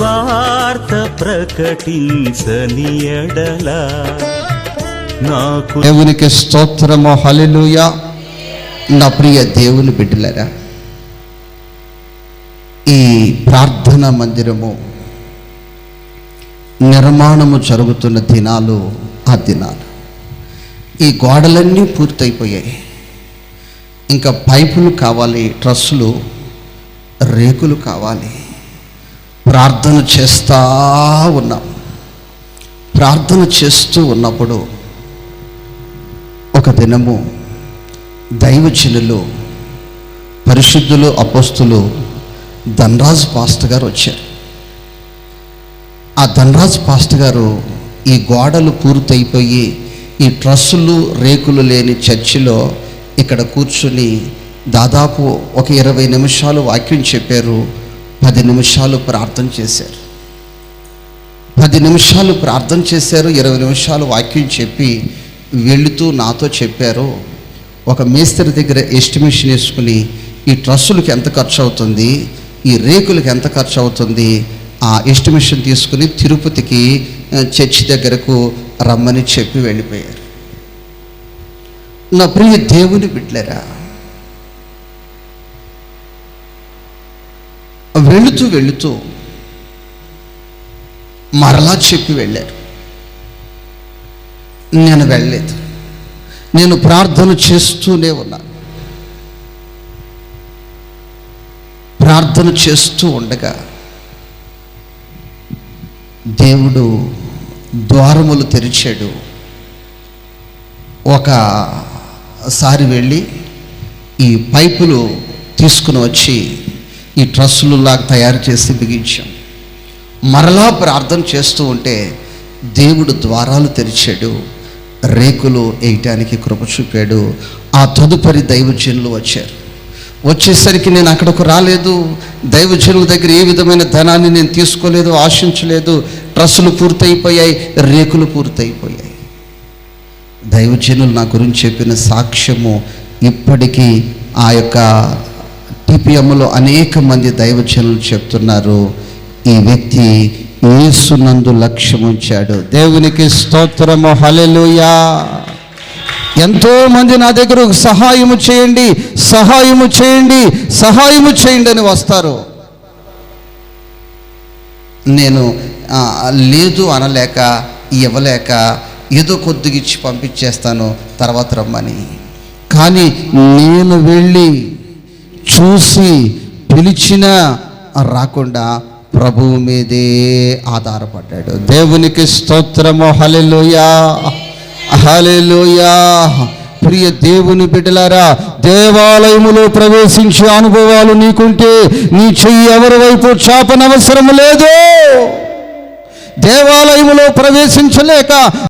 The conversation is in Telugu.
వార్త ప్రకటించని ఎడల నాకు దేవునికి స్తోత్రము హల్లెలూయా. నా ప్రియ దేవుని బిడ్డలరా ఈ ప్రార్థన మందిరము నిర్మాణము జరుగుతున్న దినాలు ఆ దినాలు. ఈ గోడలన్నీ పూర్తయిపోయాయి. ఇంకా పైపులు కావాలి ట్రస్సులు రేకులు కావాలి. ప్రార్థన చేస్తా ఉన్నాం. ప్రార్థన చేస్తూ ఉన్నప్పుడు ఒక దినము దైవజనులు పరిశుద్ధులు అపోస్తులు ధనరాజ్ పాస్టర్ గారు వచ్చారు. ఆ ధనరాజ్ పాస్టర్ గారు ఈ గోడలు పూర్తయిపోయి ఈ ట్రస్సులు రేకులు లేని చర్చిలో ఇక్కడ కూర్చుని దాదాపు ఒక ఇరవై నిమిషాలు వాక్యం చెప్పారు. పది నిమిషాలు ప్రార్థన చేశారు. పది నిమిషాలు ప్రార్థన చేశారు ఇరవై నిమిషాలు వాక్యం చెప్పి వెళుతూ నాతో చెప్పారు ఒక మేస్త్రి దగ్గర ఎస్టిమేషన్ వేసుకుని ఈ ట్రస్సులకు ఎంత ఖర్చు అవుతుంది ఈ రేకులకు ఎంత ఖర్చు అవుతుంది ఆ ఎస్టిమేషన్ తీసుకుని తిరుపతికి చర్చి దగ్గరకు రమ్మని చెప్పి వెళ్ళిపోయారు. నా ప్రియ దేవుని బిడ్డలేరా వెళుతూ వెళుతూ మరలా చెప్పి వెళ్ళారు. నేను వెళ్ళలేదు. నేను ప్రార్థన చేస్తూనే ఉన్నాను. ప్రార్థన చేస్తూ ఉండగా దేవుడు ద్వారములు తెరిచాడు. ఒకసారి వెళ్ళి ఈ పైపులు తీసుకుని వచ్చి ఈ ట్రస్సులు లాగా తయారు చేసి బిగించాం. మరలా ప్రార్థన చేస్తూ ఉంటే దేవుడు ద్వారాలు తెరిచాడు. రేకులు వేయటానికి కృప చూపాడు. ఆ తదుపరి దైవజనులు వచ్చారు. వచ్చేసరికి నేను అక్కడకు రాలేదు. దైవజనుల దగ్గర ఏ విధమైన ధనాన్ని నేను తీసుకోలేదు ఆశించలేదు. ట్రస్సులు పూర్తయిపోయాయి రేకులు పూర్తయిపోయాయి. దైవజనులు నా గురించి చెప్పిన సాక్ష్యము ఇప్పటికీ ఆ యొక్క టిపిఎంలో అనేక మంది దైవచనులు చెప్తున్నారు ఈ వ్యక్తి యేసునందు లక్ష్యం ఉంచాడు. దేవునికి స్తోత్రము హలెలుయా ఎంతో మంది నా దగ్గర సహాయము చేయండి సహాయము చేయండి సహాయము చేయండి అని వస్తారు. నేను లేదు అనలేక ఇవ్వలేక ఏదో కొద్దిగా ఇచ్చి పంపించేస్తాను తర్వాత రమ్మని. కానీ నేను వెళ్ళి చూసి పిలిచిన రాకుండా ప్రభువు మీదే ఆధారపడ్డాడు. దేవునికి స్తోత్రము. హలెలుయా హలెలుయా ప్రియ దేవుని బిడ్డలారా దేవాలయములో ప్రవేశించే అనుభవాలు నీకుంటే నీ చెయ్యి ఎవరి వైపు చాపనవసరం లేదు. దేవాలయములో ప్రవేశించలేక